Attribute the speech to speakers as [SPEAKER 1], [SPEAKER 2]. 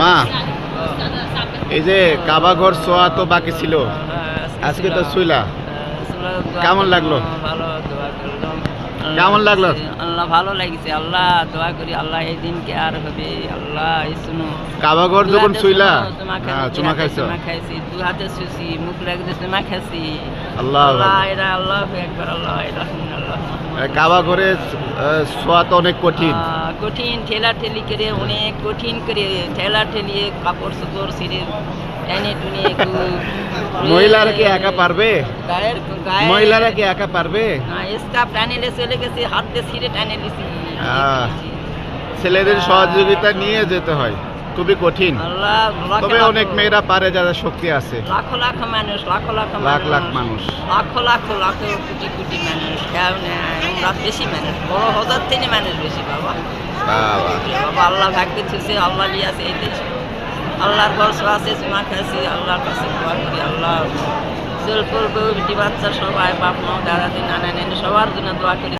[SPEAKER 1] মা এই যে কাবাঘর সোয়া তো বাকি ছিল। আজকে তো শুইলা। কেমন লাগল? কেমন লাগল?
[SPEAKER 2] আল্লাহ ভালো লাগিছে। আল্লাহ দোয়া করি আল্লাহ এই দিনকে আর হবে। আল্লাহ এই শুনো।
[SPEAKER 1] কাবাঘর যখন শুইলা?
[SPEAKER 2] চুমা খাইছি,
[SPEAKER 1] হ্যাঁ চুমা খাইছো?
[SPEAKER 2] চুমা খাইছি। দু হাতে শুছি মুখ লাগতে চুমা খাইছি।
[SPEAKER 1] আল্লাহ
[SPEAKER 2] আল্লাহ এটা আল্লাহ একবার আল্লাহ এটা আল্লাহ
[SPEAKER 1] কাবাঘরে সোয়া তো অনেক কঠিন।
[SPEAKER 2] কঠিন ঠেলা ঠেলি করে অনেক কঠিন করে ঠেলা ঠেলিয়ে কাপড় চোপড় ছিঁড়ে টেনে টুনে
[SPEAKER 1] মহিলারা কি একা পারবে?
[SPEAKER 2] গায়ের গায়ে
[SPEAKER 1] মহিলারা কি একা পারবে?
[SPEAKER 2] স্কাপ টানেলে চলে গেছে হাত দিয়ে ছিঁড়ে টানে দিছি
[SPEAKER 1] ছেলেদের সহযোগিতা নিয়ে যেতে হয়। খুবই কঠিন।
[SPEAKER 2] আল্লাহ
[SPEAKER 1] তবে অনেক মেয়েরা পারে যারা শক্তি আছে।
[SPEAKER 2] লাখো লাখো মানুষ লাখ লাখো
[SPEAKER 1] লাখ লাখ মানুষ।
[SPEAKER 2] লাখো লাখো লাখো কোটি কোটি মানুষ। কেউ নেই আমরা বেশি মানুষ বড় হাজার থেকে মানুষ বেশি
[SPEAKER 1] বাবা।
[SPEAKER 2] বাবা। আল্লাহ ভাগ্যে থুসে আল্লাহ নিয়ে আছে এই দেশ। আল্লাহর বর্ষ আছে জমা খাইছি আল্লাহর কাছে দোয়া করি আল্লাহ। চল করব বেটি বাচ্চা সবাই বাপ মা দাদা দিন নানা নানি সবার জন্য দোয়া করি।